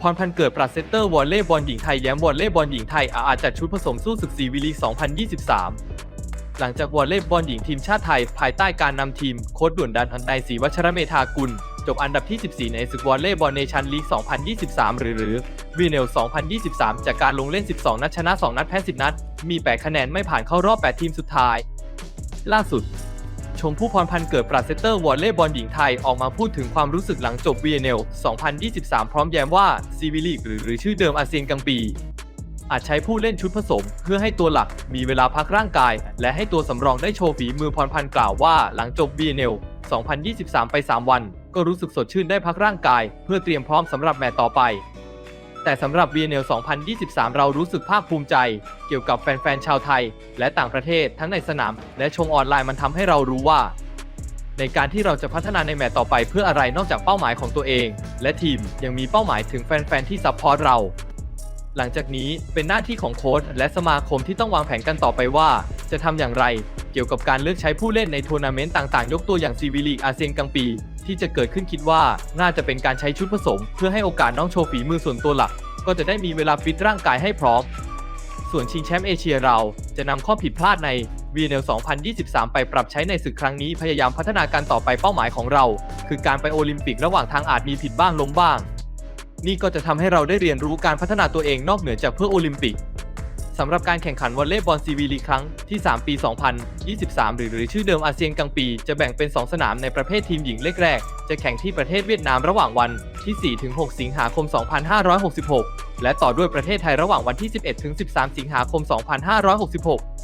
พรพันเกิดปราศเซตเตอร์วอลเล่บอลหญิงไทยแย้มวอลเล่บอลหญิงไทยอาจจัดชุดผสมสู้ศึกซีวีลีก 2023 หลังจากวอลเล่บอลหญิงทีมชาติไทย ภายใต้การนำทีมโค้ชด่วนดันอันไนศรีวัชรเมธากุล จบอันดับที่ 14 ในศึกวอลเล่บอลเนชั่นลีก 2023 หรือหรือวีเนล 2023 จากการลงเล่น 12 นัดชนะ 2 นัดแพ้ 10 นัด มี 8 คะแนนไม่ผ่านเข้ารอบ 8 ทีมสุดท้าย ล่าสุด ชมพู่พรพันธ์เกิดปราศเซเตอร์วอลเล่บอลหญิงไทยออกมาพูดถึงความรู้สึกหลังจบ VNL 2023 พร้อมแย้มว่าซีวิลีกหรือหรือชื่อเดิมอาเซียนกังปี อาจใช้ผู้เล่นชุดผสม เพื่อให้ตัวหลักมีเวลาพักร่างกาย และให้ตัวสำรองได้โชว์ฝีมือพรพันธ์กล่าวว่าหลังจบ VNL 2023 ไป 3 วัน ก็รู้สึกสดชื่นได้พักร่างกาย เพื่อเตรียมพร้อมสำหรับแมตช์ต่อไป แต่สำหรับ VNL 2023 เรารู้สึกภาคภูมิใจ เกี่ยวกับแฟนๆ ชาวไทย และต่างประเทศทั้งในสนาม และชมออนไลน์มันทำให้เรารู้ว่า ในการที่เราจะพัฒนาในแมตช์ต่อไปเพื่ออะไรนอกจากเป้าหมายของตัวเอง และทีมยังมีเป้าหมายถึงแฟนๆ ที่ซัพพอร์ตเรา หลังจากนี้เป็นหน้าที่ของโค้ชและสมาคมที่ต้องวางแผนกันต่อไปว่า จะทำอย่างไร เกี่ยวกับการเลือกใช้ผู้เล่นในทัวร์นาเมนต์ต่างๆ ยกตัวอย่างซีวีลีกอาเซียนกลางปี ที่จะเกิดขึ้นคิดว่าน่าจะเป็นการใช้ชุดผสม เพื่อให้โอกาสน้องโชว์ฝีมือส่วนตัวหลัก ก็จะได้มีเวลาฟิตร่างกายให้พร้อม ส่วนชิงแชมป์เอเชียเราจะนำข้อผิดพลาดใน VNL 2023 ไปปรับใช้ในศึกครั้งนี้พยายามพัฒนาการต่อไปเป้าหมายของเรา คือการไปโอลิมปิกระหว่างทางอาจมีผิดบ้างล้มบ้าง นี่ก็จะทำให้เราได้เรียนรู้การพัฒนาตัวเองนอกเหนือจากเพื่อโอลิมปิก สำหรับการแข่งขันวอลเลย์บอลซีวีลีครั้งที่ 3 ปี 2023 หรือหรือชื่อเดิมอาเซียนกลางปี จะแบ่งเป็น 2 สนามในประเภททีมหญิงเล็กแรก จะแข่งที่ประเทศเวียดนามระหว่างวันที่ 4-6 สิงหาคม 2566 และต่อด้วยประเทศไทยระหว่างวันที่ 11-13 สิงหาคม 2566